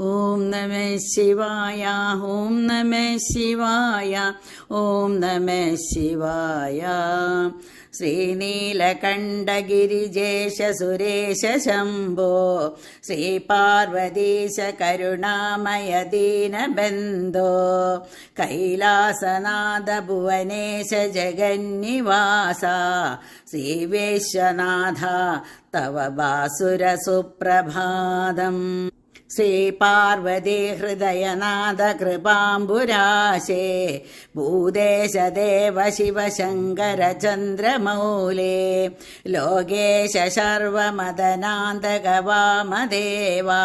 ॐ नम शिवाय ॐ नम शिवाय ॐ नम शिवाय। श्रीनीलकण्डगिरिजेशसुरेश शम्भो श्रीपार्वतीश करुणामय दीनबन्धो कैलासनाथ भुवनेश जगन्निवास श्रीवेश्वनाथ तव वासुरसुप्रभातम्। ശ്രീപാർവതി ഹൃദയനാഥ കൃപാംബുരാശേ. ഭൂദേശദേവ ശിവശങ്കര ചന്ദ്രമൗലേ. ലോകേശ ശർവമദനാന്തക വാമദേവാ.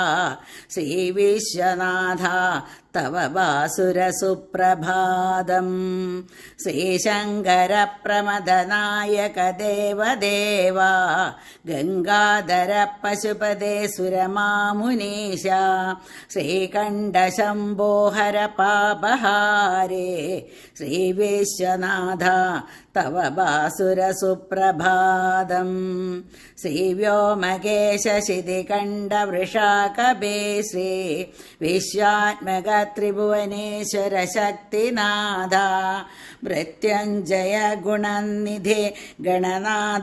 ശ്രീവിശ്വനാഥ तव वासुरसुप्रभातम्। श्रीशङ्कर गङ्गाधर पशुपदे सुर श्रीकण्ठशम्भोहर पापहारे शम्भो श्रीविश्वनाथ तव वासुरसुप्रभातम्। श्री श्री विश्वात्मग ശ്രീവ്യോമകേശ ശിതികണ്ഠ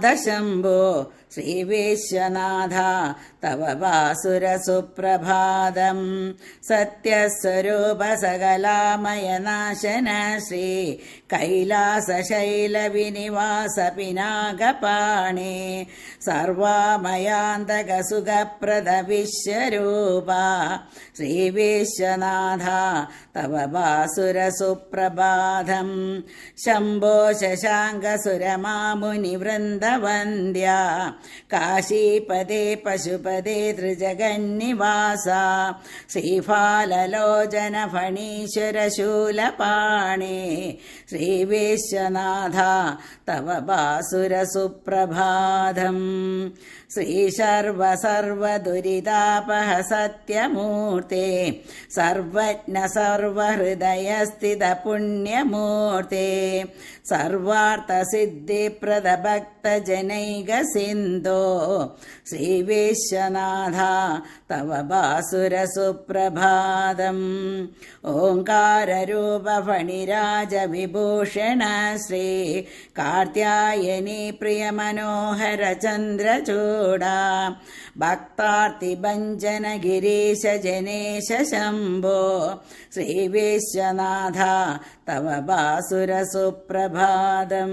വൃഷാകപേ ശ്രീ വിശ്വാത്മക ത്രിഭുവനേശ്വര ശ്രീവേശ്വനാഥ. തവ വാസുരസുപ്രഭാതം. സത്യസ്വരൂപസകലാമയനാശന ശ്രീ കൈലാസശൈലവിനിവാസ പിനാകപാണേ സർവാമയാന്തകസുഖപ്രദ വിശ്വരൂപ ശ്രീവിശ്വനാഥ തവ വാസുരസുപ്രഭാതം. ശംഭോ ശശാങ്കസുരമാമുനിവൃന്ദവന്ദ്യ काशीपदे पशुपदे त्रिजगन्निवासा श्रीफाललोचनफणीश्वरशूलपाणे श्रीविश्वनाथा तव बासुरसुप्रभाधम् सुप्रभातम् सत्यमूर्ते सर्वज्ञ सर्वहृदयस्थितपुण्यमूर्ते सर्वार्थसिद्धिप्रदभक्तजनैकसिन्ध ഗോവിന്ദോ ശ്രീ വിശ്വനാഥ തവ ബാസുരസുപ്രഭാതം ഓംകാരൂപഫണിരാജവിഭൂഷണ ശ്രീ കാർത്യായനി പ്രിയമനോഹരചന്ദ്രചൂഡ. ഭക്താർത്തിഭഞ്ജനഗിരീശജനേശ ശംഭോ. ശ്രീ വിശ്വനാഥ തവ ബാസുരസുപ്രഭാതം